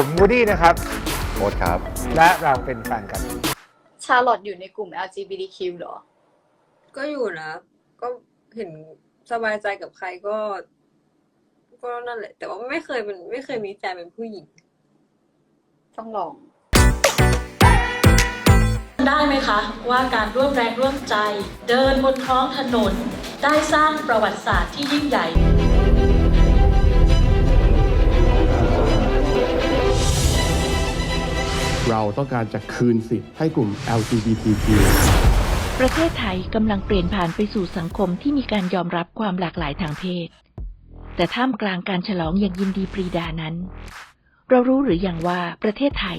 ผมวูดดี้นะครับโอ๊ตครับ และเราเป็นแฟนกัน ชาร์ลอตอยู่ในกลุ่ม LGBTQ เหรอ ก็อยู่นะ ก็เห็นสบายใจกับใครก็ ก็นั่นแหละ แต่ว่าไม่เคยเป็นไม่เคยมีแฟนเป็นผู้หญิง ต้องลอง ได้ไหมคะ ว่าการร่วมแรงร่วมใจ เดินบนท้องถนน ได้สร้างประวัติศาสตร์ที่ยิ่งใหญ่ เราต้องการจะคืนสิทธิ์ให้กลุ่ม LGBTQ ประเทศไทยกำลังเปลี่ยนผ่านไปสู่สังคมที่มีการยอมรับความหลากหลายทางเพศ แต่ท่ามกลางการฉลองอย่างยินดีปรีดานั้น เรารู้หรืออยังว่าประเทศไทย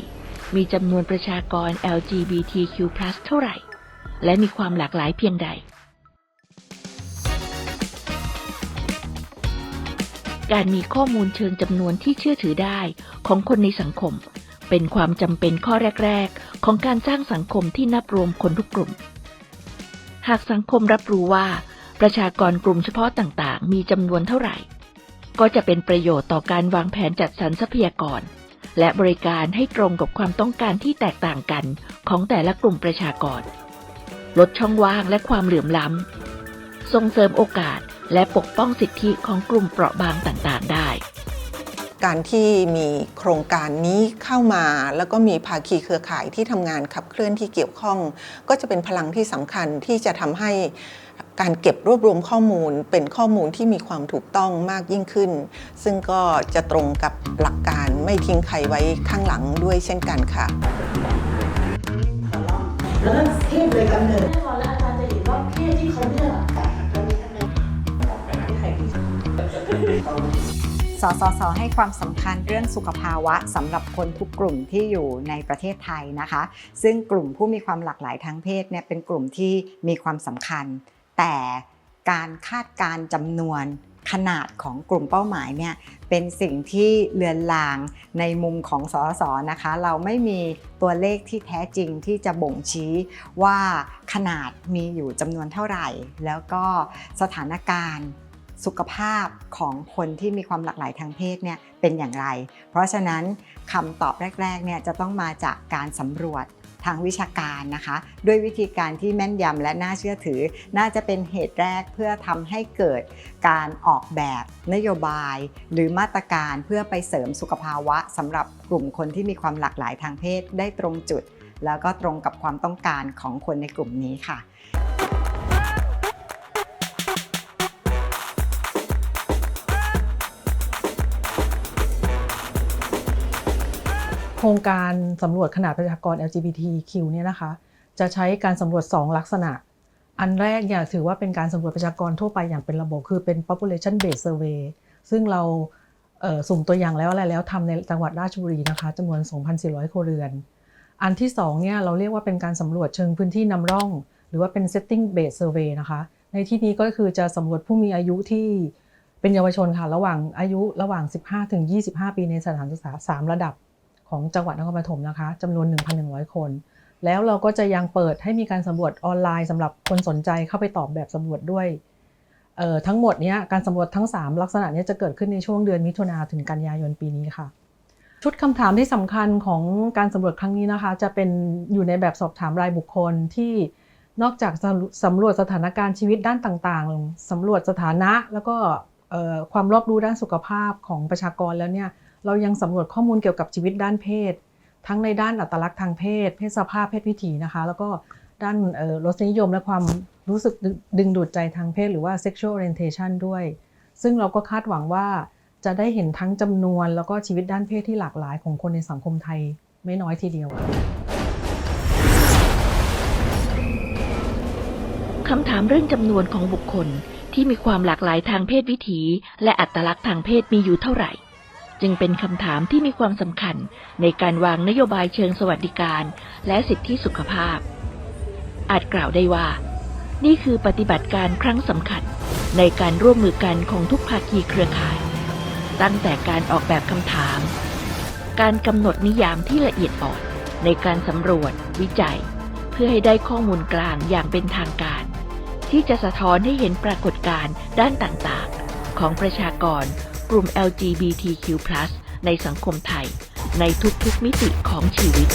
มีจำนวนประชากร LGBTQ+ เท่าไหร่ และมีความหลากหลายเพียงใด การมีข้อมูลเชิงจำนวนที่เชื่อถือได้ของคนในสังคม เป็นความจำเป็นข้อแรก ๆ ของการสร้างสังคมที่นับรวมคนทุกกลุ่ม หากสังคมรับรู้ว่า ประชากรกลุ่มเฉพาะต่างๆ มีจำนวนเท่าไหร่ ก็จะเป็นประโยชน์ต่อการวางแผนจัดสรรทรัพยากร และบริการให้ตรงกับความต้องการที่แตกต่างกันของแต่ละกลุ่มประชากร ลดช่องว่างและความเหลื่อมล้ำส่งเสริมโอกาสและปกป้องสิทธิของกลุ่มเปราะบางต่างๆ ได้ การที่มีโครงการนี้เข้ามา แล้วก็มีภาคีเครือข่ายที่ทำงานขับเคลื่อนที่เกี่ยวข้อง ก็จะเป็นพลังที่สำคัญที่จะทำให้การเก็บรวบรวมข้อมูลเป็นข้อมูลที่มีความถูกต้องมากยิ่งขึ้น ซึ่งก็จะตรงกับหลักการไม่ทิ้งใครไว้ข้างหลังด้วยเช่นกันค่ะแล้วที่จะกำเนิดรอแล้วอาจารย์จะอีกรอบที่เขาเรื่อง สสส ให้ความสำคัญเรื่องสุขภาวะสำหรับคนทุกกลุ่มที่อยู่ในประเทศไทยนะคะ ซึ่งกลุ่มผู้มีความหลากหลายทางเพศเนี่ยเป็นกลุ่มที่มีความสำคัญ แต่การคาดการจำนวนขนาดของกลุ่มเป้าหมายเนี่ยเป็นสิ่งที่เลือนลางในมุมของสสสนะคะ เราไม่มีตัวเลขที่แท้จริงที่จะบ่งชี้ว่าขนาดมีอยู่จำนวนเท่าไหร่ แล้วก็สถานการณ์ สุขภาพของคนที่มีความหลากหลายทางเพศเนี่ยเป็นอย่างไร เพราะฉะนั้นคำตอบแรกๆเนี่ยจะต้องมาจากการสำรวจทางวิชาการนะคะ ด้วยวิธีการที่แม่นยำและน่าเชื่อถือ น่าจะเป็นเหตุแรกเพื่อทำให้เกิดการออกแบบนโยบาย หรือมาตรการเพื่อไปเสริมสุขภาวะสำหรับกลุ่มคนที่มีความหลากหลายทางเพศได้ตรงจุด แล้วก็ตรงกับความต้องการของคนในกลุ่มนี้ค่ะ โครงการสำรวจขนาดประชากร LGBTQ เนี่ยนะคะ จะใช้การสำรวจ 2 ลักษณะ อันแรกเนี่ยถือว่าเป็นการสำรวจประชากรทั่วไปอย่างเป็นระบบคือเป็น population based survey ซึ่งเราเสุ่มตัวอย่างแล้วอะไรแล้วทำในจังหวัดราชบุรีนะคะจำนวน 2,400 ครัวเรือน อันที่2เนี่ยเราเรียกว่าเป็นการสำรวจเชิงพื้นที่นำร่อง หรือว่าเป็น setting based survey นะคะ ในที่นี้ก็คือจะสำรวจผู้มีอายุที่เป็นเยาวชนค่ะ ระหว่างอายุระหว่าง 15ถึง25 ปีในสถานศึกษา 3 ระดับ ของจังหวัดนครปฐมนะคะจำนวน 1,100 คน แล้วเราก็จะยังเปิดให้มีการสำรวจออนไลน์สำหรับคนสนใจเข้าไปตอบแบบสำรวจด้วยออทั้งหมดเนี้ยการสำรวจทั้ง 3 ลักษณะเนี้ยจะเกิดขึ้นในช่วงเดือนมิถุนาถึงกันยายนปีนี้ค่ะ ชุดคำถามที่สำคัญของการสำรวจครั้งนี้นะคะ จะเป็นอยู่ในแบบสอบถามรายบุคคลที่นอกจากสำรวจสถานการณ์ชีวิตด้านต่างๆสำรวจสถานะ แล้วก็ความรอบรู้ด้านสุขภาพของประชากรแล้วเนี่ย เรายังสำรวจข้อมูลเกี่ยวกับชีวิตด้านเพศ ทั้งในด้านอัตลักษณ์ทางเพศ เพศสภาพเพศวิถีนะคะ แล้วก็ด้านรสนิยมและความรู้สึกดึงดูดใจทางเพศหรือว่า sexual orientation ด้วย ซึ่งเราก็คาดหวังว่าจะได้เห็นทั้งจำนวนแล้วก็ชีวิตด้านเพศที่หลากหลายของคนในสังคมไทยไม่น้อยทีเดียวคำถามเรื่องจำนวนของบุคคลที่มีความหลากหลายทางเพศวิถี และอัตลักษณ์ทางเพศมีอยู่เท่าไหร่ จึงเป็นคำถามที่มีความสำคัญในการวางนโยบายเชิงสวัสดิการและสิทธิสุขภาพ อาจกล่าวได้ว่า นี่คือปฏิบัติการครั้งสำคัญในการร่วมมือกันของทุกภาคีเครือข่าย ตั้งแต่การออกแบบคำถาม การกำหนดนิยามที่ละเอียดอ่อนในการสำรวจ วิจัย เพื่อให้ได้ข้อมูลกลางอย่างเป็นทางการ ที่จะสะท้อนให้เห็นปรากฏการณ์ด้านต่างๆ ของประชากร กลุ่ม LGBTQ+ ในสังคมไทย ในทุกๆมิติของชีวิต